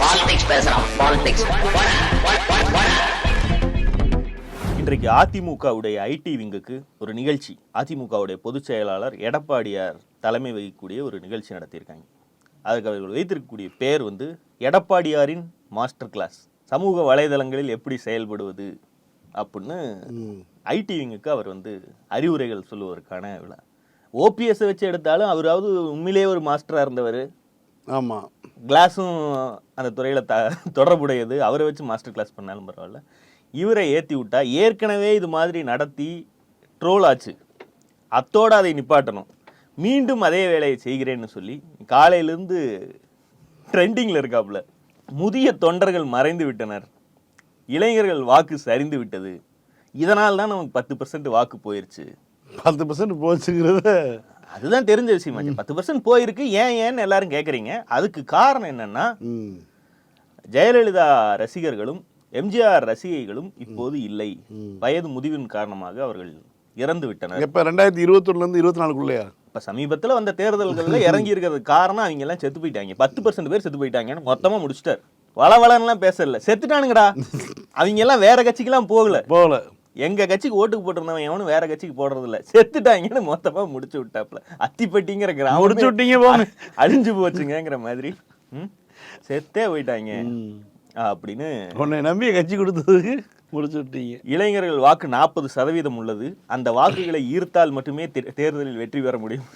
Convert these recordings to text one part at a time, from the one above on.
Politics பேசுறான் politics இன்றைக்கு அதிமுகவுடைய ஐடி விங்குக்கு ஒரு நிகழ்ச்சி. அதிமுகவுடைய பொதுச் செயலாளர் எடப்பாடியார் தலைமை வகிக்கக்கூடிய ஒரு நிகழ்ச்சி நடத்தியிருக்காங்க. அதுக்கு அவர்கள் வைத்திருக்கக்கூடிய பேர் வந்து எடப்பாடியாரின் மாஸ்டர் கிளாஸ். சமூக வலைதளங்களில் எப்படி செயல்படுவது அப்படின்னு ஐடி விங்குக்கு அவர் வந்து அறிவுரைகள் சொல்லுவதற்கான விழா. ஓபிஎஸ்ஸை வச்சு எடுத்தாலும் அவராவது உண்மையிலேயே ஒரு மாஸ்டராக இருந்தவர். ஆமாம் கிளாஸும் அந்த துறையில் த தொடர்புடையது. அவரை வச்சு மாஸ்டர் கிளாஸ் பண்ணாலும் பரவாயில்ல. இவரை ஏற்றி விட்டா ஏற்கனவே இது மாதிரி நடத்தி ட்ரோல் ஆச்சு. அத்தோடு அதை நிப்பாட்டணும். மீண்டும் அதே வேலையை செய்கிறேன்னு சொல்லி காலையிலேருந்து ட்ரெண்டிங்கில் இருக்காப்புல. முதிய தொண்டர்கள் மறைந்து விட்டனர். இளைஞர்கள் வாக்கு சரிந்து விட்டது. இதனால் தான் நமக்கு பத்து பர்சன்ட் வாக்கு போயிருச்சு. பத்து பர்சன்ட் போச்சுங்கிறத அதுதான் தெரிஞ்ச விஷயம் பத்து பர்சன்ட் போயிருக்கு. ஏன் ஏன்னு எல்லாரும் கேட்குறீங்க அதுக்கு காரணம் என்னன்னா ஜெயலலிதா ரசிகர்களும் எம்ஜிஆர் ரசிகைகளும் இப்போது இல்லை. வயது முதிவின் காரணமாக அவர்கள் இறந்து விட்டனர். எப்போ ரெண்டாயிரத்தி இருபத்தொன்னுலேருந்து இருபத்தி நாலுக்குள்ளேயா இப்ப சமீபத்துல வந்த தேர்தல்கள்ல இறங்கி இருக்கிறதுக்கு காரணம் அவங்க எல்லாம் செத்து போயிட்டாங்க. பத்து பர்சன்ட் பேர் செத்து போயிட்டாங்கன்னு மொத்தமா முடிச்சிட்டார். வள வளன்னுலாம் பேசல. செத்துட்டானுங்கடா. அவங்க எல்லாம் வேற கட்சிக்கெல்லாம் போகல. போகல. எங்க கட்சிக்கு ஓட்டுக்கு போட்டிருந்தவன் எவனும் வேற கட்சிக்கு போடுறது இல்ல செத்துட்டாங்கன்னு மொத்தமா முடிச்சு விட்டாப்ல அத்திப்பட்டிங்கிற கிராமம் முடிச்சு விட்டீங்க. அழிஞ்சு போச்சுங்கிற மாதிரி? செத்தே போயிட்டாங்க. அப்படின்னு உன்னை நம்பி கட்சி கொடுத்ததுக்கு முடிச்சு விட்டீங்க. இளைஞர்கள் வாக்கு நாற்பது சதவீதம் உள்ளது. அந்த வாக்குகளை ஈர்த்தால் மட்டுமே தேர்தலில் வெற்றி பெற முடியும்.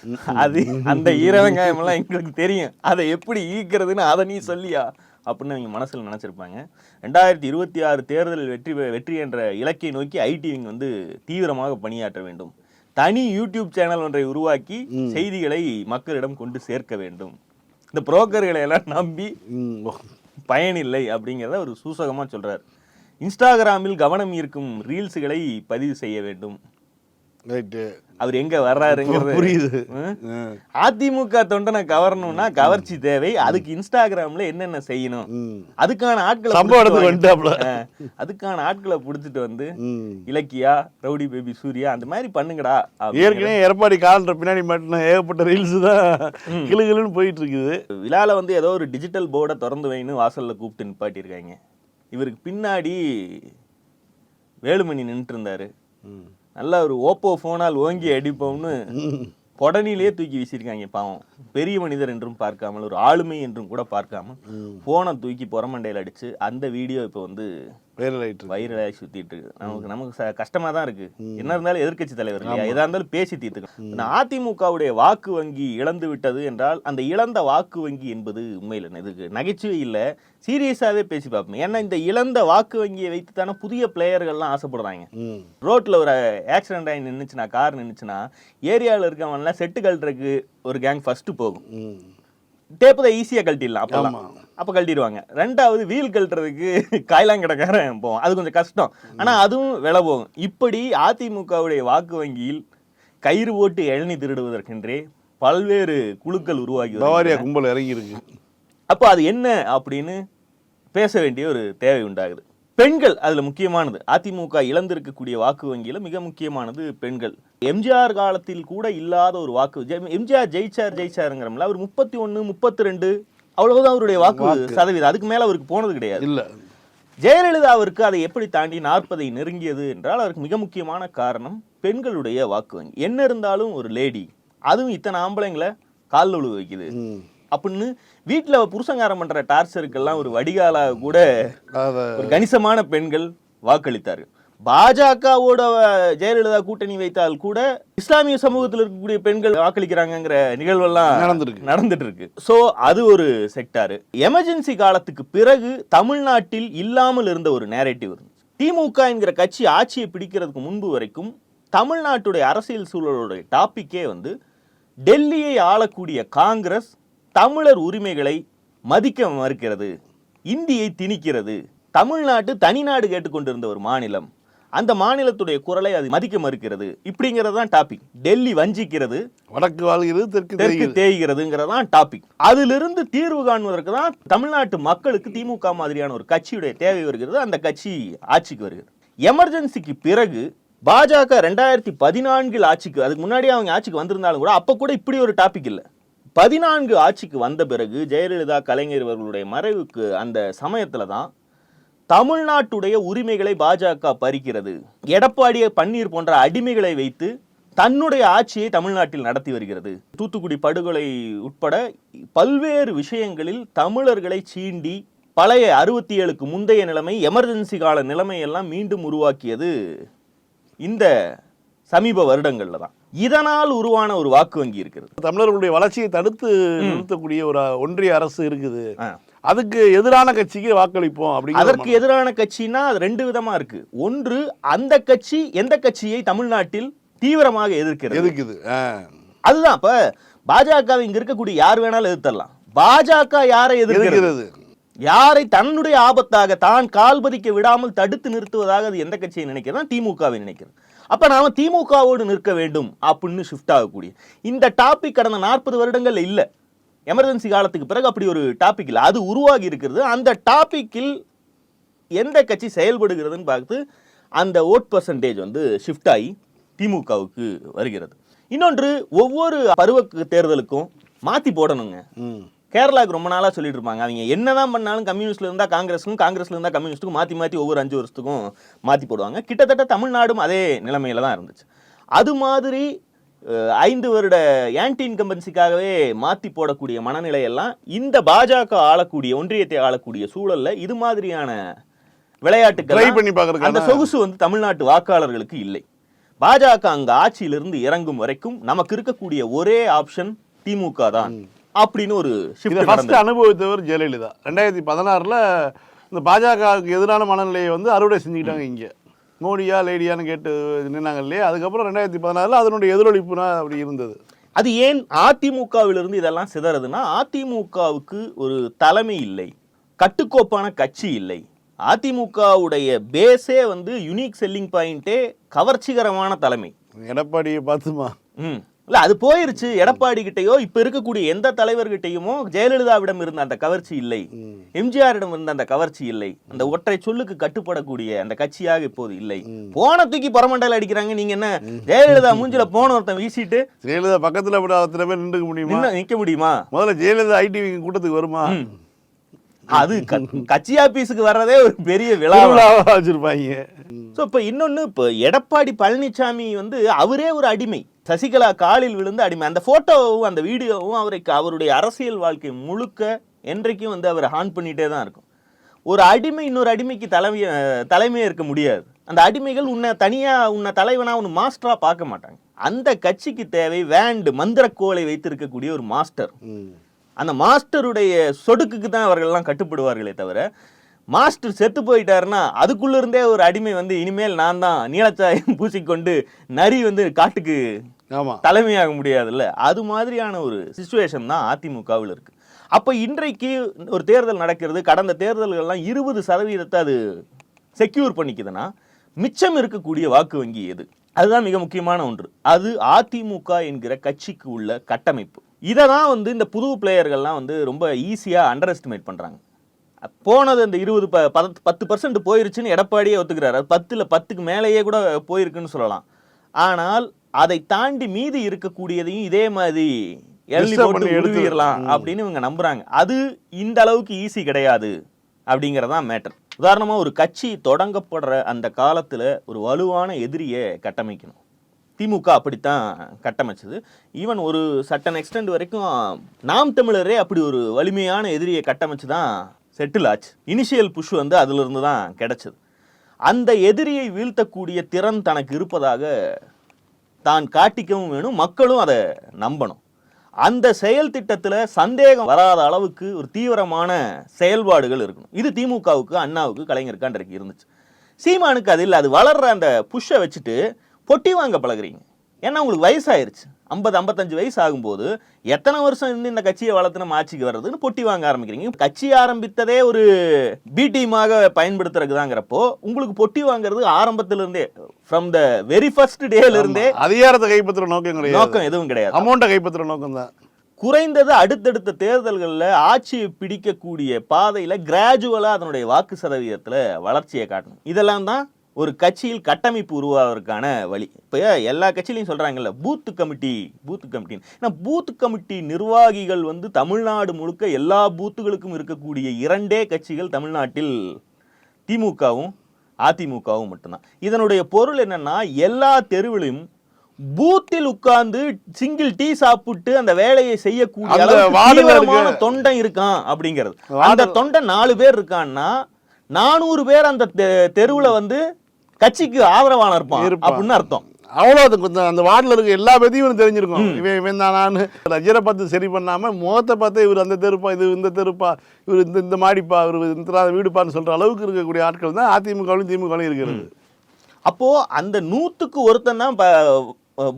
அது அந்த ஈரவெங்காயம் எல்லாம் எங்களுக்கு தெரியும். அதை எப்படி ஈர்க்கிறதுன்னு அதை நீ சொல்லியா? அப்படின்னு அவங்க மனசுல நினைச்சிருப்பாங்க. ரெண்டாயிரத்தி இருபத்தி ஆறு தேர்தலில் வெற்றி வெற்றி என்ற இலக்கை நோக்கி ஐடி விங் வந்து தீவிரமாக பணியாற்ற வேண்டும். தனி யூடியூப் சேனல் ஒன்றை உருவாக்கி செய்திகளை மக்களிடம் கொண்டு சேர்க்க வேண்டும். இந்த புரோக்கர்களை எல்லாம் நம்பி. பயனில்லை அப்படிங்கிறத ஒரு சூசகமா சொல்றார். இன்ஸ்டாகிராமில் கவனம் ஈர்க்கும் ரீல்ஸுகளை பதிவு செய்ய வேண்டும். ரைட்டு அவர் எங்க வர்றாருங்கிறது. புரியுது. அதிமுக தொண்டனை கவரணும்னா கவர்ச்சி தேவை. அதுக்கு இன்ஸ்டாகிராம்ல என்னென்ன செய்யணும்? அதுக்கான ஆட்களை அதுக்கான ஆட்களை புடிச்சிட்டு வந்து இலக்கியா ரவுடி பேபி சூர்யா அந்த மாதிரி பண்ணுங்கடா ஏற்கனவே எடப்பாடி கால்ன்ற பின்னாடி மாட்டின ஏகப்பட்ட ரீல்ஸ் தான் கிளுகிளுன்னு போயிட்டு இருக்குது விழால வந்து ஏதோ ஒரு டிஜிட்டல் போர்டை திறந்து வைன்னு வாசல்ல கூப்பிட்டு நிப்பாட்டியிருக்காங்க. இவருக்கு பின்னாடி வேலுமணி நின்றுட்டு இருந்தாரு. நல்லா ஒரு ஓப்போ ஃபோனால் ஓங்கி அடிப்போம்னு பொடனிலே தூக்கி வீசியிருக்காங்க பாவம். பெரிய மனிதர் என்றும் பார்க்காமல் ஒரு ஆளுமை என்றும் கூட பார்க்காம போனை தூக்கி புறமண்டையில் அடிச்சு அந்த வீடியோ இப்போ வந்து வைரல் ஆயிட்டு வைரலாகி சுத்திட்டு இருக்கு. நமக்கு நமக்கு ச- கஷ்டமா தான் இருக்கு. என்ன இருந்தாலும் எதிர்க்கட்சி தலைவர் இல்லையா? எதா இருந்தாலும் பேசி தீர்த்துக்கணும். அதிமுகவுடைய வாக்கு வங்கி இழந்து விட்டது என்றால் அந்த இழந்த வாக்கு வங்கி என்பது உண்மையில் இதுக்கு நகைச்சுவை இல்ல. சீரியஸாவே பேசி பார்ப்போம். ஏன்னா இந்த இழந்த வாக்கு வங்கியை வைத்து தானே புதிய பிளேயர்கள்லாம் ஆசைப்படுறாங்க. ரோட்ல ஒரு ஆக்சிடென்ட் ஆகி நின்னுச்சுன்னா கார் நின்னுச்சுன்னா ஏரியாவில் இருக்கவன்லாம் செட்டு கழட்டுறதுக்கு ஒரு கேங் ஃபர்ஸ்ட் போகும். டேப்பு தான் ஈஸியாக கழட்டிடலாம் அப்போல்லாம். அப்போ கழட்டிடுவாங்க. ரெண்டாவது வீல் கழட்டுறதுக்கு காய்லாங்கடைக்காரன் போவோம் அது கொஞ்சம் கஷ்டம். ஆனா அதுவும் விலை போகும். இப்படி அதிமுகவுடைய வாக்கு வங்கியில் கயிறு போட்டு இளநி திருடுவதற்கென்றே பல்வேறு குழுக்கள் உருவாகி. கும்பல் இறங்கி இருக்கு அப்போ அது என்ன அப்படின்னு பேச வேண்டிய ஒரு தேவை உண்டாகுது. பெண்கள் அதுல முக்கியமானது அதிமுக இழந்திருக்கக்கூடிய வாக்கு வங்கியில மிக முக்கியமானது பெண்கள். எம்ஜிஆர் காலத்தில் கூட இல்லாத ஒரு வாக்கு எம்ஜிஆர் ஜெயிச்சார் ஜெயிச்சாருங்கிறோம்ல அவர் முப்பத்தி ஒன்னு முப்பத்தி ரெண்டு அவ்வளவுதான் அவருடைய வாக்கு சதவீதம். அதுக்கு மேல அவருக்கு போனது கிடையாது. இல்ல. ஜெயலலிதாவிற்கு அதை எப்படி தாண்டி நாற்பதை நெருங்கியது என்றால் அதற்கு மிக முக்கியமான காரணம் பெண்களுடைய வாக்கு வங்கி. என்ன இருந்தாலும் ஒரு லேடி அதுவும் இத்தனை ஆம்பளைங்களை காலில் விழு வைக்குது. அப்படின்னு வீட்டுல புருஷங்காரம் பண்ற டார்ச்சருக்கெல்லாம் ஒரு வடிகாலாக கூட ஒரு கணிசமான பெண்கள் வாக்களித்தார்கள் பாஜகவோட ஜெயலலிதா கூட்டணி வைத்தால் கூட இஸ்லாமிய சமூகத்தில் இருக்கக்கூடிய பெண்கள் வாக்களிக்கிறாங்கங்கிற நிகழ்வெல்லாம் நடந்திருக்கு. நடந்துட்டு இருக்கு சோ அது ஒரு செக்டாரு எமர்ஜென்சி காலத்துக்கு பிறகு தமிழ்நாட்டில் இல்லாமல் இருந்த ஒரு நேரேட்டிவ் இருந்துச்சு. திமுக என்கிற கட்சி ஆட்சியை பிடிக்கிறதுக்கு முன்பு வரைக்கும் தமிழ்நாட்டுடைய அரசியல் சூழலுடைய டாபிக்கே வந்து டெல்லியை ஆளக்கூடிய காங்கிரஸ் தமிழர் உரிமைகளை மதிக்க மறுக்கிறது இந்தியை திணிக்கிறது. தமிழ்நாட்டு தனிநாடு கேட்டுக்கொண்டிருந்த ஒரு மாநிலம். அந்த மாநிலத்துடைய குரலை அது மதிக்க மறுக்கிறது. இப்படிங்கிறது தான் டாபிக் டெல்லி வஞ்சிக்கிறது வடக்கு வாழ்கிறது தெற்கு தெற்கு தேய்கிறதுங்கிறது தான் டாபிக் அதிலிருந்து தீர்வு காண்பதற்கு தான் தமிழ்நாட்டு மக்களுக்கு திமுக மாதிரியான ஒரு கட்சியுடைய தேவை வருகிறது. அந்த கட்சி ஆட்சிக்கு வருகிறது. எமர்ஜென்சிக்கு பிறகு பாஜக ரெண்டாயிரத்தி பதினான்கில் ஆட்சிக்கு அதுக்கு முன்னாடி அவங்க ஆட்சிக்கு வந்திருந்தாலும் கூட அப்ப கூட இப்படி ஒரு டாபிக் இல்லை. பதினான்கு ஆட்சிக்கு வந்த பிறகு ஜெயலலிதா கலைஞர் இவர்களுடைய மறைவுக்கு அந்த சமயத்தில் தான் தமிழ்நாட்டுடைய உரிமைகளை பாஜக பறிக்கிறது. எடப்பாடியை பன்னீர் போன்ற அடிமைகளை வைத்து தன்னுடைய ஆட்சியை தமிழ்நாட்டில் நடத்தி வருகிறது. தூத்துக்குடி படுகொலை உட்பட பல்வேறு விஷயங்களில் தமிழர்களை சீண்டி பழைய அறுபத்தி ஏழுக்கு முந்தைய நிலைமை எமர்ஜென்சி கால நிலைமையெல்லாம் மீண்டும் உருவாக்கியது இந்த சமீப வருடங்களில் தான். இதனால் உருவான ஒரு வாக்கு வங்கி இருக்கிறது. தமிழர்களுடைய வளர்ச்சியை தடுத்து நிறுத்தக்கூடிய ஒரு ஒன்றிய அரசு இருக்குது. அதுக்கு எதிரான கட்சிக்கு வாக்களிப்போம் அப்படிங்கிற அதற்கு எதிரான கட்சினா அது ரெண்டு விதமா இருக்கு. ஒன்று அந்த கட்சி எந்த கட்சியை தமிழ்நாட்டில் தீவிரமாக எதிர்க்கிறது? எதுக்குது ஆ. அதுதான். இப்ப பாஜக இங்க இருக்கக்கூடிய யார் வேணாலும் எதிர்த்தரலாம். பாஜக யாரை எதிர்க்கிறது? யாரை தன்னுடைய ஆபத்தாக தான் கால் பதிக்க விடாமல் தடுத்து நிறுத்துவதாக அது எந்த கட்சியை நினைக்கிறதா திமுகவை நினைக்கிறது. அப்போ நாம் திமுகவோடு நிற்க வேண்டும் அப்படின்னு ஷிஃப்ட் ஆகக்கூடிய. இந்த டாபிக் கடந்த நாற்பது வருடங்கள் இல்லை. எமர்ஜென்சி காலத்துக்கு பிறகு அப்படி ஒரு டாபிக் இல்லை. அது உருவாகி இருக்கிறது. அந்த டாப்பிக்கில் எந்த கட்சி செயல்படுகிறதுன்னு பார்த்து அந்த ஓட் பர்சன்டேஜ் வந்து ஷிஃப்ட் ஆகி திமுகவுக்கு வருகிறது. இன்னொன்று ஒவ்வொரு பருவ தேர்தலுக்கும் மாற்றி போடணுங்க. ம். கேரளாவுக்கு ரொம்ப நாளா சொல்லிட்டு இருப்பாங்க. அவங்க என்னதான் பண்ணாலும் கம்யூனிஸ்ட்ல இருந்தா காங்கிரஸுக்கும் காங்கிரஸ்ல இருந்தா கம்யூனிஸ்ட்டுக்கும் மாத்தி மாத்தி ஒவ்வொரு அஞ்சு வருஷத்துக்கும் மாத்தி போடுவாங்க. கிட்டத்தட்ட தமிழ்நாடும் அதே நிலைமையில தான் இருந்துச்சு. அது மாதிரி ஐந்து வருட ஆன்டி இன்கம்பன்சிக்காகவே மாத்தி போடக்கூடிய மனநிலை எல்லாம் இந்த பாஜக ஆளக்கூடிய ஒன்றியத்தை ஆளக்கூடிய சூழல்ல இது மாதிரியான விளையாட்டுகள் அந்த சொகுசு வந்து தமிழ்நாட்டு வாக்காளர்களுக்கு இல்லை. பாஜக அங்க ஆட்சியிலிருந்து இறங்கும் வரைக்கும் நமக்கு இருக்கக்கூடிய ஒரே ஆப்ஷன் திமுக தான். அப்படின்னு ஒரு ஃபர்ஸ்ட் அனுபவித்தவர் ஜெயலலிதா. ரெண்டாயிரத்தி பதினாறுல இந்த பாஜகவுக்கு எதிரான மனநிலையை வந்து அறுவடை செஞ்சுக்கிட்டாங்க இங்க. மோடியா லேடியான்னு கேட்டு நின்னாங்க இல்லையா? அதுக்கப்புறம் ரெண்டாயிரத்தி பதினாறுல அதனுடைய எதிரொலிப்புனா அப்படி இருந்தது. அது ஏன் அதிமுகவிலிருந்து இதெல்லாம் சிதறதுன்னா அதிமுகவுக்கு ஒரு தலைமை இல்லை கட்டுக்கோப்பான கட்சி இல்லை. அதிமுகவுடைய பேஸே வந்து யுனிக் செல்லிங் பாயிண்டே கவர்ச்சிகரமான தலைமை. எடப்பாடியை பார்த்துமா? ம். இல்ல அது போயிருச்சு. எடப்பாடி கிட்டயோ இப்ப இருக்கக்கூடிய எந்த தலைவர்கிட்டயுமோ ஜெயலலிதாவிடம் இருந்த அந்த கவர்ச்சி இல்லை. எம்ஜிஆரிடம் இருந்த அந்த கவர்ச்சி இல்லை. அந்த ஒற்றை சொல்லுக்கு கட்டுப்படக்கூடிய அந்த கட்சியாக இப்போது இல்லை. போன தூக்கி புறமண்டல அடிக்கிறாங்க. நீங்க என்ன? ஜெயலலிதா மூஞ்சில போன ஒருத்தன் வீசிட்டு ஜெயலலிதா பக்கத்துல அப்படி அத்தனை பேர் நின்றுக்க முடியுமா? நிக்க முடியுமா? முதல்ல ஜெயலலிதா ஐடி கூட்டத்துக்கு வருமா? அது கட்சி ஆபீஸுக்கு வர்றதே ஒரு பெரிய விழா வச்சிருப்பாங்க. ஸோ இப்போ இன்னொன்று இப்போ எடப்பாடி பழனிசாமி வந்து அவரே ஒரு அடிமை. சசிகலா காலில் விழுந்து அடிமை. அந்த ஃபோட்டோவும் அந்த வீடியோவும் அவருக்கு அவருடைய அரசியல் வாழ்க்கை முழுக்க என்றைக்கும் வந்து அவர் ஹான் பண்ணிட்டே தான் இருக்கும். ஒரு அடிமை இன்னொரு அடிமைக்கு தலைமை தலைமையே இருக்க முடியாது. அந்த அடிமைகள் உன்னை தனியாக உன்னை தலைவனா உன்னை மாஸ்டராக பார்க்க மாட்டாங்க. அந்த கட்சிக்கு தேவை வேண்டு மந்திரக்கோலை வைத்திருக்கக்கூடிய ஒரு மாஸ்டர். அந்த மாஸ்டருடைய சொடுக்குக்கு தான் அவர்கள்லாம் கட்டுப்படுவார்களே தவிர மாஸ்டர் செத்து போயிட்டாருன்னா அதுக்குள்ள இருந்தே ஒரு அடிமை வந்து இனிமேல் நான் தான் நீலச்சாயம் பூசிக்கொண்டு நரி வந்து காட்டுக்கு ஆமாம் தலைமையாக முடியாதுல்ல? அது மாதிரியான ஒரு சுச்சுவேஷன் தான் அதிமுகவில் இருக்கு. அப்போ இன்றைக்கு ஒரு தேர்தல் நடக்கிறது கடந்த தேர்தல்கள்லாம் இருபது சதவீதத்தை அது செக்யூர் பண்ணிக்குதுன்னா மிச்சம் இருக்கக்கூடிய வாக்கு வங்கி எது? அதுதான் மிக முக்கியமான ஒன்று. அது அதிமுக என்கிற கட்சிக்கு உள்ள கட்டமைப்பு. இதை தான் வந்து இந்த புது பிளேயர்கள்லாம் வந்து ரொம்ப ஈஸியாக அண்டர் எஸ்டிமேட் பண்ணுறாங்க போனது அந்த இருபது ப பத்து பத்து பர்சன்ட் போயிருச்சுன்னு எடப்பாடியே ஒத்துக்கிறாரு. அது பத்தில் பத்துக்கு மேலேயே கூட போயிருக்குன்னு சொல்லலாம். ஆனால் அதை தாண்டி மீதி இருக்கக்கூடியதையும் இதே மாதிரி எழுதி Disturb போட்டு பண்ணி எடுத்து- உருவிடலாம் அப்படின்னு இவங்க நம்புறாங்க. அது இந்த அளவுக்கு ஈஸி கிடையாது அப்படிங்கறதான் மேட்டர் உதாரணமா ஒரு கட்சி தொடங்கப்படுற அந்த காலத்துல ஒரு வலுவான எதிரியை கட்டமைக்கணும். திமுக அப்படித்தான் கட்டமைச்சது. ஈவன் ஒரு சட்டன் எக்ஸ்டெண்ட் வரைக்கும் நாம் தமிழரே அப்படி ஒரு வலிமையான எதிரியை கட்டமைச்சு தான் செட்டில் ஆச்சு. இனிஷியல் புஷ் வந்து அதுல இருந்து தான் கிடைச்சது. அந்த எதிரியை வீழ்த்தக்கூடிய திறன் தனக்கு இருப்பதாக தான் காட்டிக்கவும் வேணும் மக்களும் அதை நம்பணும். அந்த செயல் திட்டத்தில் சந்தேகம் வராத அளவுக்கு ஒரு தீவிரமான செயல்பாடுகள் இருக்கணும். இது திமுகவுக்கு அண்ணாவுக்கு கலைஞருக்கு அன்றைக்கு இருந்துச்சு. சீமானுக்கு அது இல்லை அது வளர்ற அந்த புஷ்ஷை வச்சுட்டு பொட்டி வாங்க பழகுறீங்க. ஏன்னா உங்களுக்கு வயசாயிருச்சு. ஐம்பது ஐம்பத்தஞ்சு வயசு ஆகும்போது எத்தனை வருஷம் இருந்து இந்த கட்சியை வளர்த்து நம்ம ஆட்சிக்கு வர்றதுன்னு பொட்டி வாங்க ஆரம்பிக்கிறீங்க. கட்சி ஆரம்பித்ததே ஒரு பி டீமாக பயன்படுத்துறதுதாங்கிறப்போ உங்களுக்கு பொட்டி வாங்குறது ஆரம்பத்துல இருந்தே ஃப்ரம் த வெரி ஃபர்ஸ்ட் டேல இருந்தே அதிகாரத்தை கைப்பற்றுற நோக்கம் கிடையாது நோக்கம் எதுவும் கிடையாது. அமௌண்ட்டை கைப்பற்றுற நோக்கம் தான் குறைந்தது அடுத்தடுத்த தேர்தல்களில் ஆட்சியை பிடிக்கக்கூடிய பாதையில் கிராஜுவலாக அதனுடைய வாக்கு சதவீதத்தில் வளர்ச்சியை காட்டணும். இதெல்லாம் தான் ஒரு கட்சியில் கட்டமைப்பு உருவாவதற்கான வழி. இப்போ எல்லா கட்சியிலையும் சொல்றாங்கல்ல பூத்து கமிட்டி பூத்து கமிட்டி ஏன்னா பூத் கமிட்டி நிர்வாகிகள் வந்து தமிழ்நாடு முழுக்க எல்லா பூத்துகளுக்கும் இருக்கக்கூடிய இரண்டே கட்சிகள் தமிழ்நாட்டில் திமுகவும் அதிமுகவும் மட்டும்தான். இதனுடைய பொருள் என்னன்னா எல்லா தெருவிலும் பூத்தில் உட்கார்ந்து சிங்கிள் டீ சாப்பிட்டு அந்த வேலையை செய்யக்கூடிய தொண்டன் இருக்கான் அப்படிங்கிறது. அந்த தொண்டன் நாலு பேர் இருக்கான்னா நானூறு பேர் அந்த தெருவுல வந்து கட்சிக்கு ஆதரவான இருப்பான். அப்படின்னு அர்த்தம். அவ்வளோ அது கொஞ்சம் அந்த வார்டில் இருக்க எல்லா பற்றியும் தெரிஞ்சிருக்கும். இவன் இவன் தானான்னு. ரஜரை பார்த்து சரி பண்ணாமல் முகத்தை பார்த்து இவர் அந்த தெருப்பா இது இந்த தெருப்பா இவர் இந்த இந்த மாடிப்பா இவர் இந்த வீடுப்பான்னு சொல்கிற அளவுக்கு இருக்கக்கூடிய ஆட்கள் தான் அதிமுகவிலும் திமுகவிலும் இருக்கிறது. அப்போ அந்த நூத்துக்கு ஒருத்தன் தான்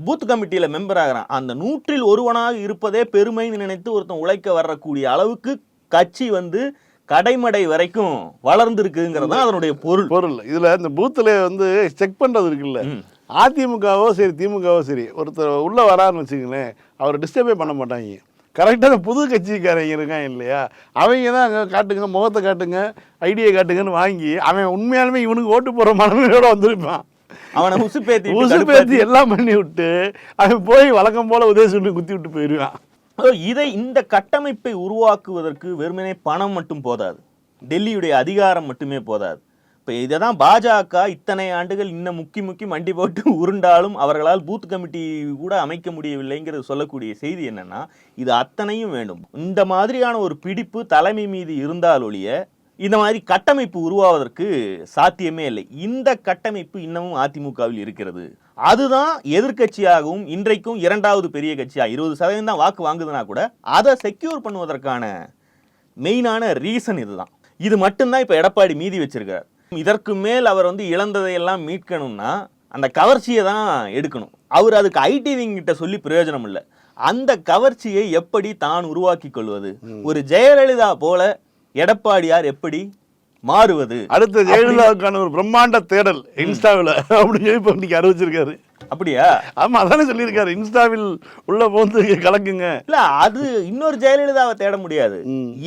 பூத் கமிட்டியில மெம்பர் ஆகிறான். அந்த நூற்றில் ஒருவனாக இருப்பதே பெருமைன்னு நினைத்து ஒருத்தன் உழைக்க வரக்கூடிய அளவுக்கு கட்சி வந்து கடைமடை வரைக்கும் வளர்ந்துருக்குங்கிறது தான் அதனுடைய பொருள். பொருள். இதில் இந்த பூத்தில் வந்து செக் பண்ணுறது இருக்குல்ல. அதிமுகவோ சரி திமுகவோ சரி ஒருத்தர் உள்ளே வராருன்னு வச்சுங்களேன் அவரை டிஸ்டர்பே பண்ண மாட்டாங்க. கரெக்டாக புது கட்சிக்காரங்க இருக்கான் இல்லையா? அவங்க தான் அங்கே காட்டுங்க முகத்தை காட்டுங்க ஐடியா காட்டுங்கன்னு வாங்கி அவன் உண்மையாலுமே இவனுக்கு ஓட்டு போடுற மனநிலையோட வந்திருப்பான். அவனை உசுப்பேத்தி பேத்தி எல்லாம் பண்ணி விட்டு அவன் போய் வழக்கம் போல உதவி சொல்லி குத்தி விட்டு போயிடுவான். இதை இந்த கட்டமைப்பை உருவாக்குவதற்கு வெறுமனே பணம் மட்டும் போதாது. டெல்லியுடைய அதிகாரம் மட்டுமே போதாது. இப்போ இதை தான் பாஜக இத்தனை ஆண்டுகள் இன்னும் முக்கி முக்கி மண்டி போட்டு உருண்டாலும் அவர்களால் பூத் கமிட்டி கூட அமைக்க முடியவில்லைங்கிறது சொல்லக்கூடிய செய்தி என்னன்னா இது அத்தனையும் வேண்டும். இந்த மாதிரியான ஒரு பிடிப்பு தலைமை மீது இருந்தால் ஒழிய இந்த மாதிரி கட்டமைப்பு உருவாவதற்கு சாத்தியமே இல்லை. இந்த கட்டமைப்பு இன்னமும் அதிமுகவில் இருக்கிறது. அதுதான் எதிர்க்கட்சியாகவும் இன்றைக்கும் இரண்டாவது பெரிய கட்சியா. இருபது சதவீதம் தான் வாக்கு வாங்குதுன்னா கூட அதை செக்யூர் பண்ணுவதற்கான மெயினான ரீசன் இதுதான். இது மட்டும்தான் இப்போ எடப்பாடி மீதி வச்சிருக்கார். இதற்கு மேல் அவர் வந்து இழந்ததையெல்லாம் மீட்கணும்னா அந்த கவர்ச்சியை தான் எடுக்கணும். அவர் அதுக்கு ஐடி கிட்ட சொல்லி பிரயோஜனம் இல்லை. அந்த கவர்ச்சியை எப்படி தான் உருவாக்கி கொள்வது? ஒரு ஜெயலலிதா போல எடப்பாடியார் எப்படி மாறுவது. அடுத்த ஜெயலலிதாவுக்கான ஒரு பிரம்மாண்ட தேடல் இன்ஸ்டாவில். அப்படின்னு சொல்லி இப்போ இன்னைக்கு அறிவிச்சிருக்காரு. அப்படியா? ஆமாம் அதானே சொல்லியிருக்காரு. இன்ஸ்டாவில் உள்ள போந்து கலக்குங்க. இல்ல அது இன்னொரு ஜெயலலிதாவை தேட முடியாது.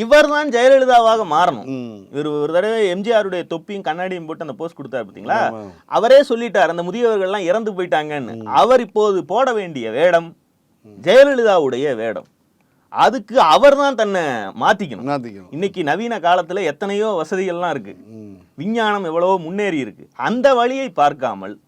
இவர் தான் ஜெயலலிதாவாக மாறணும். இவர் ஒரு தடவை எம்ஜிஆருடைய தொப்பியும் கண்ணாடியும் போட்டு அந்த போஸ்ட் கொடுத்தாரு பாத்தீங்களா? ஆமா. அவரே சொல்லிட்டார் அந்த முதியவர்கள்லாம் இறந்து போயிட்டாங்கன்னு. அவர் இப்போது போட வேண்டிய வேடம் ஜெயலலிதாவுடைய வேடம். அதுக்கு அவர் தான் தன்னை மாத்திக்கணும். மாற்றிக்கணும் இன்னைக்கு நவீன காலத்துல எத்தனையோ வசதிகள்லாம் இருக்கு. ம். விஞ்ஞானம் எவ்வளவோ முன்னேறி இருக்கு. அந்த வழியை பார்க்காமல்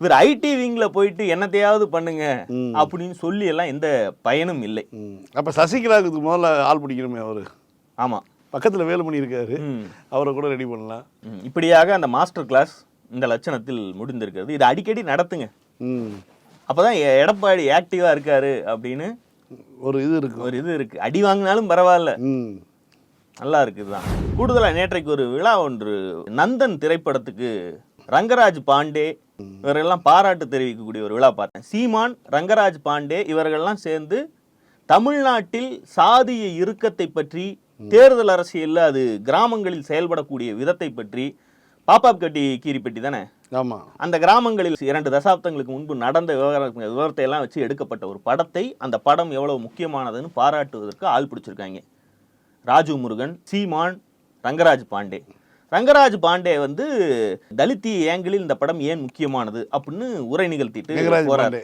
இவர் ஐடி விங்ல போயிட்டு என்னத்தையாவது பண்ணுங்க. அப்படின்னு சொல்லி எல்லாம் எந்த பயனும் இல்லை. அப்போ சசிகலாவுக்கு முதல்ல ஆள் பிடிக்கணுமே அவர். ஆமா. பக்கத்தில் வேலுமணி இருக்காரு. அவரை கூட ரெடி பண்ணலாம். இப்படியாக அந்த மாஸ்டர் கிளாஸ் இந்த லட்சணத்தில் முடிந்திருக்கிறது. இது அடிக்கடி நடத்துங்க. ம். அப்பதான் எ- எடப்பாடி ஆக்டிவா இருக்காரு அப்படின்னு ஒரு இது இருக்கும் ஒரு இது இருக்கு. அடி வாங்கினாலும் பரவாயில்ல. நல்லா இருக்குதுதான் கூடுதலா நேற்றைக்கு ஒரு விழா ஒன்று நந்தன் திரைப்படத்துக்கு ரங்கராஜ் பாண்டே இவரெல்லாம் பாராட்டு தெரிவிக்கக்கூடிய ஒரு விழா பார்த்தேன். சீமான் ரங்கராஜ் பாண்டே இவர்கள்லாம் சேர்ந்து தமிழ்நாட்டில் சாதிய இறுக்கத்தை பற்றி தேர்தல் அரசியல்ல அது கிராமங்களில் செயல்படக்கூடிய விதத்தை பற்றி பாப்பாப் கட்டி கீரிப்பட்டி தானே? ஆமாம் அந்த கிராமங்களில் இரண்டு தசாப்தங்களுக்கு முன்பு நடந்த விவகார விவரத்தை எல்லாம் வச்சு எடுக்கப்பட்ட ஒரு படத்தை அந்த படம் எவ்வளவு முக்கியமானதுன்னு பாராட்டுவதற்கு ஆள் பிடிச்சிருக்காங்க. ராஜு முருகன் சீமான் ரங்கராஜ் பாண்டே. ரங்கராஜ் பாண்டே வந்து தலித்தி ஏங்கிளில் இந்த படம் ஏன் முக்கியமானது அப்படின்னு உரை நிகழ்த்திட்டு போறாரு.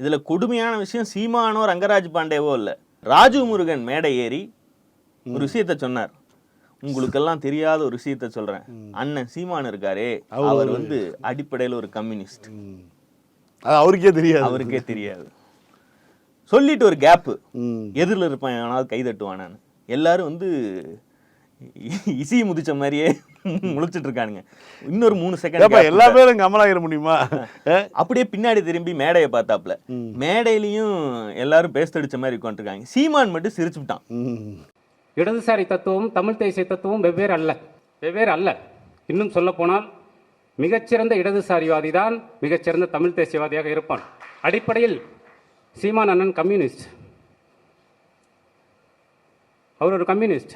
இதுல கொடுமையான விஷயம் சீமானோ ரங்கராஜ் பாண்டேவோ இல்ல. ராஜு முருகன் மேடை ஏறி ஒரு விஷயத்த சொன்னார். உங்களுக்கெல்லாம் தெரியாத ஒரு விஷயத்த சொல்றேன். அண்ணன் சீமான் இருக்காரே அவர் வந்து அடிப்படையில் ஒரு கம்யூனிஸ்ட். அது அவருக்கே தெரியாது. அவருக்கே தெரியாது. சொல்லிட்டு ஒரு கேப்பு எதிரில் இருப்பான் எவனாவது கை தட்டுவானான்னு எல்லாரும் வந்து இசையை முதிச்ச மாதிரியே முழிச்சிட்டு இருக்கானுங்க. இன்னொரு மூணு செகண்ட் எல்லா பேரும் கமலாயிர முடியுமா? அப்படியே பின்னாடி திரும்பி மேடையை பார்த்தாப்புல. மேடையிலயும் எல்லாரும் பேஸ்தடிச்ச மாதிரி உட்காந்துருக்காங்க சீமான் மட்டும் சிரிச்சுட்டான் இடதுசாரி தத்துவம் தமிழ் தேசிய தத்துவம் வெவ்வேறு அல்ல. வெவ்வேறு அல்ல. இன்னும் சொல்லப்போனால் மிகச்சிறந்த இடதுசாரிவாதி தான் மிகச்சிறந்த தமிழ் தேசியவாதியாக இருப்பான். அடிப்படையில் சீமான் அண்ணன் கம்யூனிஸ்ட். அவர் ஒரு கம்யூனிஸ்ட்.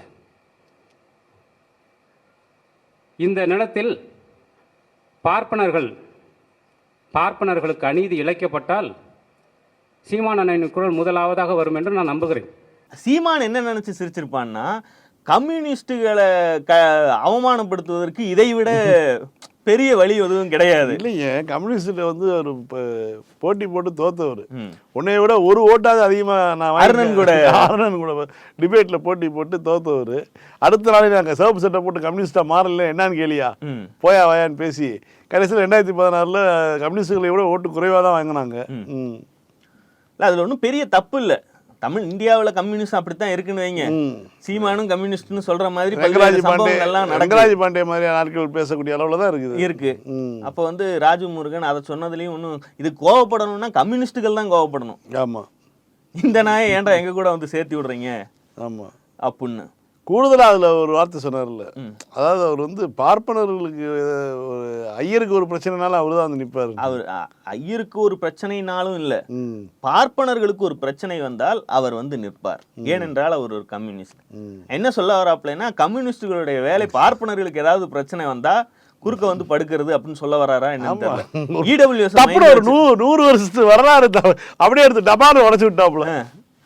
இந்த நிலத்தில் பார்ப்பனர்கள் பார்ப்பனர்களுக்கு அநீதி இழைக்கப்பட்டால் சீமான் அண்ணனின் குரல் முதலாவதாக வரும் என்று நான் நம்புகிறேன். சீமான் என்ன நினைச்சு சிரிச்சிருப்பான்னா கம்யூனிஸ்டுகளை க அவமானப்படுத்துவதற்கு இதை விட பெரிய வழி எதுவும் கிடையாது இல்லைங்க கம்யூனிஸ்ட்ல வந்து ஒரு போட்டி போட்டு தோத்தவர் ம். உன்னைய விட ஒரு ஓட்டாவது அதிகமா நான் அருணன் கூட. அருணன் கூட டிபேட்ல போட்டி போட்டு தோத்தவர் அடுத்த நாளே நாங்க சிவப்பு சட்டை போட்டு கம்யூனிஸ்டா மாறல என்னன்னு கேளியா. போயா வாயான்னு பேசி கடைசியில் ரெண்டாயிரத்தி பதினாறுல கம்யூனிஸ்டுகளை விட ஓட்டு குறைவாக தான் வாங்கினாங்க. இல்ல அதுல ஒன்றும் பெரிய தப்பு இல்ல தமிழ் இந்தியாவுல கம்யூனிஸ்ட் அப்படித்தான் இருக்குன்னு வைங்க. சீமானும் கம்யூனிஸ்ட்னு சொல்ற மாதிரி ரங்கராஜ் பாண்டே நடக்குது. ரங்கராஜ் பாண்டே மாதிரியான ஆட்கள் பேசக்கூடிய அளவுல தான் இருக்குது. இருக்கு. அப்ப வந்து ராஜு முருகன் அதை சொன்னதுலயும் ஒன்றும் இது கோவப்படணும்னா கம்யூனிஸ்டுகள் தான் கோவப்படணும். ஆமா. இந்த நாயை ஏன்டா எங்க கூட வந்து சேர்த்து விடுறீங்க? ஆமா. அப்படின்னு கூடுதலா அதுல ஒரு வார்த்தை சொன்னார்ல. அதாவது அவர் வந்து பார்ப்பனர்களுக்கு ஒரு ஐயருக்கு ஒரு பிரச்சனைனால அவர் தான் வந்து நிப்பாரு. அவர் ஐயருக்கு ஒரு பிரச்சனைனாலும் இல்ல. பார்ப்பனர்களுக்கு ஒரு பிரச்சனை வந்தால் அவர் வந்து நிற்பார். ஏனென்றால் அவர் ஒரு கம்யூனிஸ்ட். என்ன சொல்ல வராப்லன்னா கம்யூனிஸ்டுகளுடைய வேலை பார்ப்பனர்களுக்கு ஏதாவது பிரச்சனை வந்தா குறுக்க வந்து படுக்கிறது அப்படின்னு சொல்ல வராரா தெரியல. இடபிள்யூஎஸ் தப்புல ஒரு நூறு நூறு வருஷத்து வரலாறு அப்படியே எடுத்து டபான்னு உடச்சு விட்டாப்புல.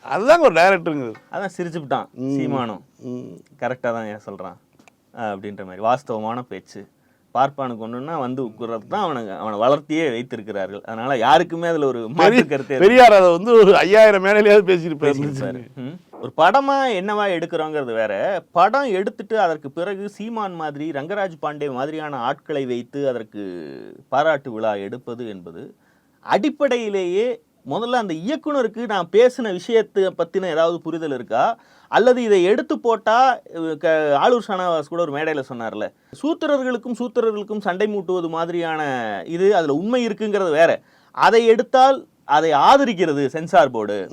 அதுதாங்க ஒரு டைரக்டருங்கிறது அதான் சிரிச்சுப்பிட்டான் சீமானும் ம். கரெக்டாக தான் ஏன் சொல்கிறான் அப்படின்ற மாதிரி. வாஸ்தவமான பேச்சு. பார்ப்பானுக்கு ஒன்றுன்னா வந்து உட்குறது தான் அவனுக்கு அவனை வளர்த்தியே வைத்திருக்கிறார்கள். அதனால யாருக்குமே அதுல ஒரு மாற்று கருத்து பெரியார் அதை வந்து ஒரு ஐயாயிரம் பேசிட்டு பேசியிருப்பாரு. ஒரு படமா என்னவா எடுக்கிறோங்கிறது வேற. படம் எடுத்துட்டு அதற்கு பிறகு சீமான் மாதிரி ரங்கராஜ் பாண்டே மாதிரியான ஆட்களை வைத்து அதற்கு பாராட்டு விழா எடுப்பது என்பது அடிப்படையிலேயே முதல்ல அந்த இயக்குனருக்கு நான் பேசின விஷயத்தை பத்தின ஏதாவது புரிதல் இருக்கா? அல்லது இதை எடுத்து போட்டா அஹ், க- ஆளூர் ஷானவாஸ் கூட ஒரு மேடையில சொன்னார்ல. சூத்திரர்களுக்கும் சூத்திரர்களுக்கும் சண்டை மூட்டுவது மாதிரியான இது அதுல உண்மை இருக்குங்கிறது வேற. அதை எடுத்தால் அதை ஆதரிக்கிறது சென்சார் போர்டு.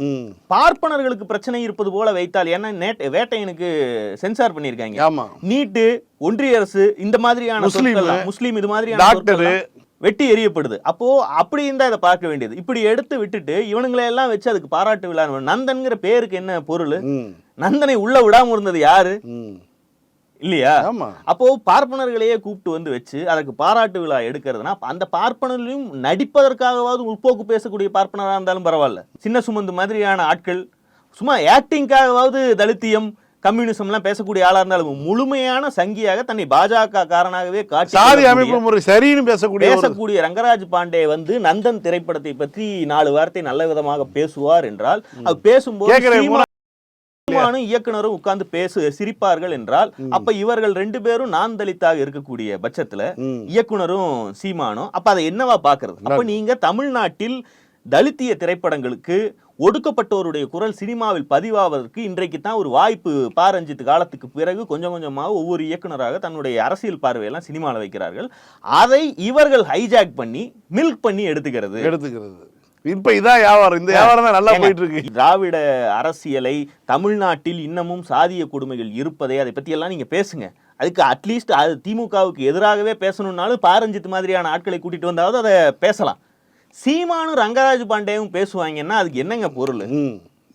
பார்ப்பனர்களுக்கு பிரச்சனை இருப்பது போல வைத்தால் ஏன்னா நேட் வேட்டையனுக்கு சென்சார் பண்ணியிருக்காங்க. ஆமா. நீட்டு ஒன்றிய அரசு இந்த மாதிரியான முஸ்லீம், இது மாதிரியான வெட்டி எறியப்படுது. அப்போ அப்படி இருந்தா இதை பார்க்க வேண்டியது. இப்படி எடுத்து விட்டுட்டு இவனுங்களை எல்லாம் வச்சு அதுக்கு பாராட்டு விழா நந்தன்கிற பேருக்கு என்ன பொருள்? நந்தனை உள்ள விடாம இருந்தது யாரு? இல்லையா? அப்போ பார்ப்பனர்களையே கூப்பிட்டு வந்து வச்சு அதற்கு பாராட்டு விழா எடுக்கிறதுனா அந்த பார்ப்பனர்களையும் நடிப்பதற்காகவாவது முற்போக்கு பேசக்கூடிய பார்ப்பனராக இருந்தாலும் பரவாயில்ல. சின்ன சுமந்து மாதிரியான ஆட்கள் சும்மா ஆக்டிங்காகவாவது தலித்தியம் கம்யூனிசம்லாம் பேசக்கூடிய ஆளா இருந்தாலும் முழுமையான சங்கியாக தன்னை பாஜக காரனாகவே காட்டி சாதி அமைப்பு முறை சரின்னு பேசக்கூடிய பேசக்கூடிய ரங்கராஜ் பாண்டே வந்து நந்தன் திரைப்படத்தை பற்றி நாலு வார்த்தை நல்ல விதமாக பேசுவார் என்றால் அது பேசும்போது சீமானும் இயக்குனரும் உட்கார்ந்து பேசு சிரிப்பார்கள் என்றால் அப்ப இவர்கள் ரெண்டு பேரும் நான் தலித்தாக இருக்கக்கூடிய பட்சத்துல. இயக்குனரும் சீமானும் அப்ப அதை என்னவா பாக்குறது அப்ப நீங்க தமிழ்நாட்டில் தலித்திய திரைப்படங்களுக்கு ஒடுக்கப்பட்டோருடைய குரல் சினிமாவில் பதிவாவதற்கு இன்றைக்கு தான் ஒரு வாய்ப்பு. பாரஞ்சித் காலத்துக்கு பிறகு கொஞ்சம் கொஞ்சமாக ஒவ்வொரு இயக்குனராக தன்னுடைய அரசியல் பார்வையெல்லாம் சினிமாவில் வைக்கிறார்கள். அதை இவர்கள் ஹைஜாக் பண்ணி மில்க் பண்ணி எடுத்துக்கிறது. எடுத்துக்கிறது. இப்ப இதான் வியாபாரம். இந்த வியாபாரம் தான் நல்லா போயிட்டு இருக்கு திராவிட அரசியலை தமிழ்நாட்டில் இன்னமும் சாதிய கொடுமைகள் இருப்பதை அதை பத்தி எல்லாம் நீங்க பேசுங்க. அதுக்கு அட்லீஸ்ட் அது திமுகவுக்கு எதிராகவே பேசணும்னாலும் பாரஞ்சித் மாதிரியான ஆட்களை கூட்டிட்டு வந்தாவது அதை பேசலாம். சீமானும் ரங்கராஜ் பாண்டேவும் பேசுவாங்கன்னா அதுக்கு என்னங்க பொருள்.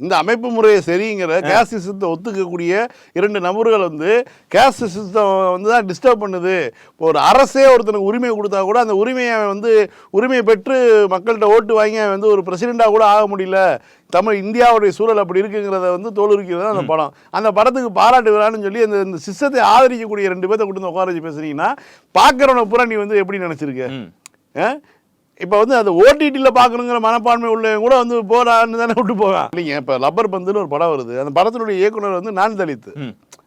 இந்த அமைப்பு முறையை சரிங்கிற கேஸ்ட் சிஸ்டத்தை ஒத்துக்கக்கூடிய இரண்டு நபர்கள் வந்து கேஸ்ட் சிஸ்டம் வந்து தான் டிஸ்டர்ப் பண்ணுது. இப்போ ஒரு அரசே ஒருத்தனுக்கு உரிமை கொடுத்தா கூட அந்த உரிமையை வந்து உரிமையை பெற்று மக்கள்கிட்ட ஓட்டு வாங்கி வந்து ஒரு பிரசிடெண்ட்டாக கூட ஆக முடியல. தமிழ் இந்தியாவுடைய சூழல் அப்படி இருக்குங்கிறத வந்து தோலுரிக்கிறது தான் அந்த படம். அந்த படத்துக்கு பாராட்டு விழான்னு சொல்லி அந்த இந்த சிஸ்டத்தை ஆதரிக்கக்கூடிய ரெண்டு பேர்த்த கூட்டு வந்து உட்கார வச்சு பேசுறீங்கன்னா பார்க்குறவனை பூரா நீ வந்து எப்படி நினச்சிருக்க. இப்போ வந்து அது ஓடிடியில் பார்க்கணுங்கிற மனப்பான்மை உள்ளவங்க கூட வந்து போறான்னு தானே விட்டு போவான் இல்லைங்க இப்போ லப்பர் பந்துன்னு ஒரு படம் வருது. அந்த படத்தினுடைய இயக்குனர் வந்து நான் தலித்து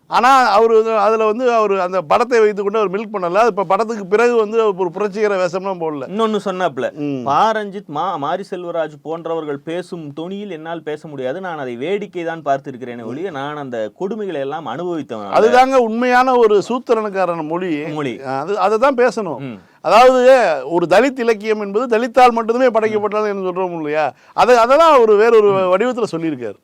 ஆனால் அவர் அதில் வந்து அவர் அந்த படத்தை வைத்துக்கொண்டு அவர் மில்க் பண்ணல. இப்போ படத்துக்கு பிறகு வந்து ஒரு புரட்சிகர வேஷம்லாம் போடல. இன்னொன்னு சொன்னாப்ல ம். பாரஞ்சித் மா மாரி செல்வராஜ் போன்றவர்கள் பேசும் தொனியில் என்னால் பேச முடியாது. நான் அதை வேடிக்கை தான் பார்த்திருக்கிறேனே ஒழிய நான் அந்த கொடுமைகளை எல்லாம் அனுபவித்தவன். அதுதாங்க உண்மையான ஒரு சூத்திரனுக்காரன மொழி. மொழி. அது அதை தான் பேசணும். அதாவது ஒரு தலித் இலக்கியம் என்பது தலித்தால் மட்டுமே படைக்கப்பட்டாலும் என்று சொல்றோம் இல்லையா? அதை அதை தான் ஒரு வேறொரு வடிவத்தில் சொல்லியிருக்காரு.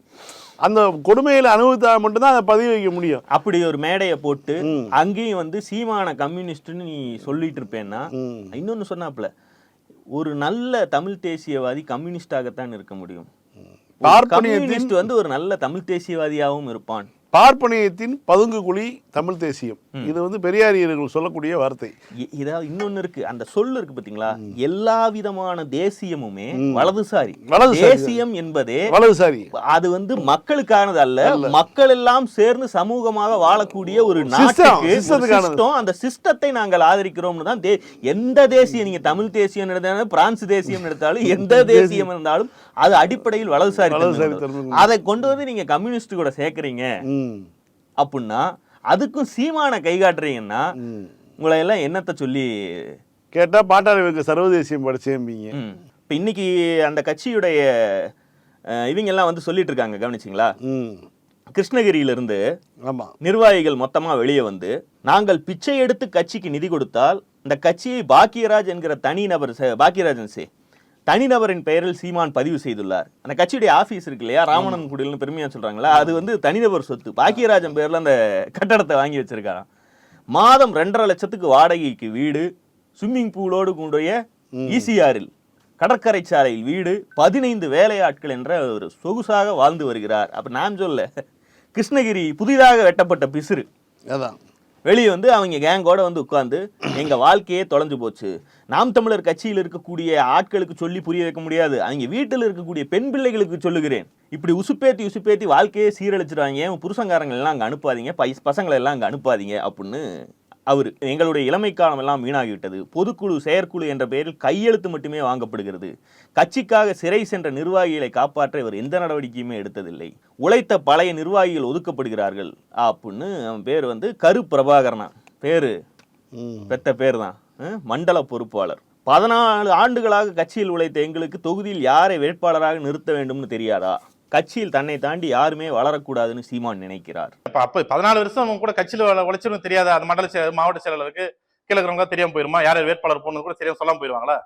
அந்த கொடுமையில அனுபவித்தால் மட்டும்தான் அதை பதிவு வைக்க முடியும் அப்படி ஒரு மேடையை போட்டு. அங்கேயும் வந்து சீமான கம்யூனிஸ்ட்னு நீ சொல்லிட்டு இருப்பேன்னா. இன்னொன்னு சொன்னாப்ல ஒரு நல்ல தமிழ் தேசியவாதி கம்யூனிஸ்டாகத்தான் இருக்க முடியும் கம்யூனிஸ்ட் வந்து ஒரு நல்ல தமிழ் தேசியவாதியாகவும் இருப்பான் பார்ப்பனியத்தின் பதுங்கு குழி தமிழ் தேசியம். இது வந்து பெரியாரியர்கள் சொல்லக்கூடிய வார்த்தை. இதாவது இன்னொன்னு இருக்கு. அந்த சொல்லு இருக்கு பாத்தீங்களா? எல்லா விதமான தேசியமுமே வலதுசாரி. தேசியம் என்பதே வலதுசாரி. அது வந்து மக்களுக்கானது அல்ல. மக்கள் எல்லாம் சேர்ந்து சமூகமாக வாழக்கூடிய ஒரு நாட்டுக்கு அந்த சிஸ்டத்தை நாங்கள் ஆதரிக்கிறோம்னு தான் தே- எந்த தேசியம் நீங்க தமிழ் தேசியம் எடுத்தாலும் பிரான்ஸ் தேசியம் எடுத்தாலும் எந்த தேசியம். இருந்தாலும் அது அடிப்படையில் வலதுசாரி. அதை கொண்டு வந்து நீங்க கம்யூனிஸ்ட் கூட சேர்க்கறீங்க. அப்படின்னா அதுக்கும் சீமான கை காட்டுறீங்கன்னா உங்களை எல்லாம் என்னத்தை சொல்லி கேட்டா பாட்டாளி வைக்க சர்வதேசியம் படிச்சேம்பிங்க. இப்ப இன்னைக்கு அந்த கட்சியுடைய இவங்க எல்லாம் வந்து சொல்லிட்டு இருக்காங்க கவனிச்சிங்களா? ம். கிருஷ்ணகிரியிலிருந்து ஆமா. நிர்வாகிகள் மொத்தமா வெளியே வந்து நாங்கள் பிச்சை எடுத்து கட்சிக்கு நிதி கொடுத்தால் இந்த கட்சியை பாக்கியராஜ் என்கிற தனிநபர் ச- பாக்கியராஜன் சே தனிநபரின் பெயரில் சீமான் பதிவு செய்துள்ளார். அந்த கட்சியுடைய ஆபீஸ் இருக்கு இல்லையா? ராமணன் குடில்னு பெருமையா சொல்றாங்களா அது வந்து தனிநபர் சொத்து. பாக்கியராஜன் பேர்ல அந்த கட்டடத்தை வாங்கி வச்சிருக்காராம். மாதம் ரெண்டரை லட்சத்துக்கு வாடகைக்கு வீடு ஸ்விம்மிங் பூலோடு கூடிய ஈசிஆரில் கடற்கரை சாலையில் வீடு பதினைந்து வேலையாட்கள் என்ற ஒரு சொகுசாக வாழ்ந்து வருகிறார். அப்ப நான் சொல்ல கிருஷ்ணகிரி புதிதாக வெட்டப்பட்ட பிசிறு. அதான். வெளியே வந்து அவங்க கேங்கோட வந்து உட்கார்ந்து எங்க வாழ்க்கையே தொலைஞ்சு போச்சு. நாம் தமிழர் கட்சியில் இருக்கக்கூடிய ஆட்களுக்கு சொல்லி புரிய வைக்க முடியாது. அவங்க வீட்டில் இருக்கக்கூடிய பெண் பிள்ளைகளுக்கு சொல்லுகிறேன். இப்படி உசுப்பேத்தி உசுப்பேத்தி வாழ்க்கையே சீரழிச்சிடுவாங்க. உன் புருஷங்காரங்க எல்லாம் அங்க அனுப்பாதீங்க. பை- பசங்களை எல்லாம் அங்க அனுப்பாதீங்க அப்படின்னு அவரு எங்களுடைய இளமை காலம் எல்லாம் வீணாகிவிட்டது. பொதுக்குழு செயற்குழு என்ற பெயரில் கையெழுத்து மட்டுமே வாங்கப்படுகிறது. கட்சிக்காக சிறை சென்ற நிர்வாகிகளை காப்பாற்ற இவர் எந்த நடவடிக்கையுமே எடுத்ததில்லை. உழைத்த பழைய நிர்வாகிகள் ஒதுக்கப்படுகிறார்கள். அப்படின்னு அவன் பேர் வந்து கரு பிரபாகரனா. பேரு? பெத்த பேர் தான் மண்டல பொறுப்பாளர். பதினாலு ஆண்டுகளாக கட்சியில் உழைத்த எங்களுக்கு தொகுதியில் யாரை வேட்பாளராக நிறுத்த வேண்டும்னு தெரியாதா? கட்சியில் தன்னை தாண்டி யாருமே வளரக்கூடாதுன்னு சீமான் நினைக்கிறார். அப்ப அப்ப பதினாலு வருஷம் அவங்க கூட கட்சியில உழைச்சிருந்து உழைச்சிரும் தெரியாத? அந்த மண்டல மாவட்ட செயலாளருக்கு கீழே இருக்கிறவங்க தெரியாம போயிருமா? யார் வேட்பாளர் போனது கூட தெரியாம சொல்லாம போயிருவாங்களா?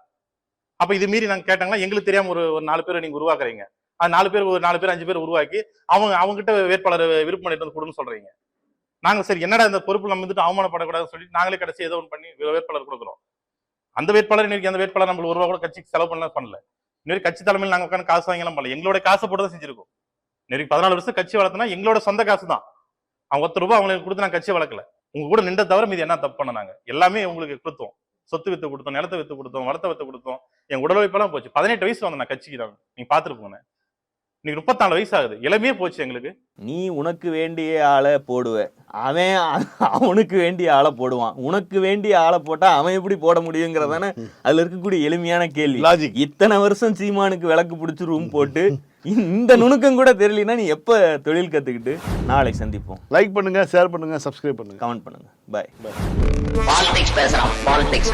அப்ப இது மீறி நாங்க கேட்டாங்களா எங்களுக்கு தெரியாம ஒரு ஒரு நாலு பேர் நீங்க உருவாக்குறீங்க. அது நாலு பேர் ஒரு நாலு பேர் அஞ்சு பேர் உருவாக்கி அவங்க அவங்க கிட்ட வேட்பாளர் விருப்பம் பண்ணிட்டு வந்து கொடுன்னு சொல்றீங்க. நாங்க சரி என்னடா இந்த பொறுப்பு நம்ம வந்துட்டு அவமானப்படக்கூடாதுன்னு சொல்லி நாங்களே கடைசி ஏதோ ஒன்று பண்ணி வேட்பாளர் கொடுக்குறோம். அந்த வேட்பாளர் இன்னைக்கு அந்த வேட்பாளர் நம்மளுக்கு ஒரு ரூபா கூட கட்சிக்கு செலவு பண்ணல. பண்ணல இன்னொரு கட்சி தலைமையில் நாங்க உட்காந்து காசு வாங்கலாம் பண்ணல. எங்களோட காசை போட்டு தான் செஞ்சிருக்கோம். இன்னைக்கு பதினாலு வருஷம் கட்சி வளர்த்தனா எங்களோட சொந்த காசு தான். அவங்க ஒத்த ரூபாய் அவங்களுக்கு கொடுத்து நான் கட்சி வளர்க்கல. உங்க கூட நின்ற தவிர மீது என்ன தப்பு பண்ண நாங்க? எல்லாமே உங்களுக்கு கொடுத்தோம். சொத்து வித்து கொடுத்தோம் நிலத்தை வித்து கொடுத்தோம் வளத்தை வித்து கொடுத்தோம். என் உடல் உழைப்பெல்லாம் போச்சு. பதினெட்டு வயசு வந்தேன் நான் கட்சிக்கு தான். நீங்க பாத்துட்டு போங்க. இன்னைக்கு முப்பத்தாலு வயசு ஆகுது இளமையே போச்சு எங்களுக்கு. நீ உனக்கு வேண்டிய ஆளை போடுவ. அவன் அவனுக்கு வேண்டிய ஆளை போடுவான். உனக்கு வேண்டிய ஆளை போட்டா அவன் எப்படி போட முடியுங்கிறதானே அதுல இருக்கக்கூடிய எளிமையான கேள்வி. Logic. இத்தனை வருஷம் சீமானுக்கு விளக்கு பிடிச்சி ரூம் போட்டு இந்த நுணுக்கம் கூட தெரியலனா நீ எப்ப தொழில் கத்துக்கிட்டு? நாளை சந்திப்போம். லைக் பண்ணுங்க ஷேர் பண்ணுங்க சப்ஸ்கிரைப் பண்ணுங்க. கமெண்ட் பண்ணுங்க. பாய் பாலிடிக்ஸ் பேசுறான் பாலிடிக்ஸ்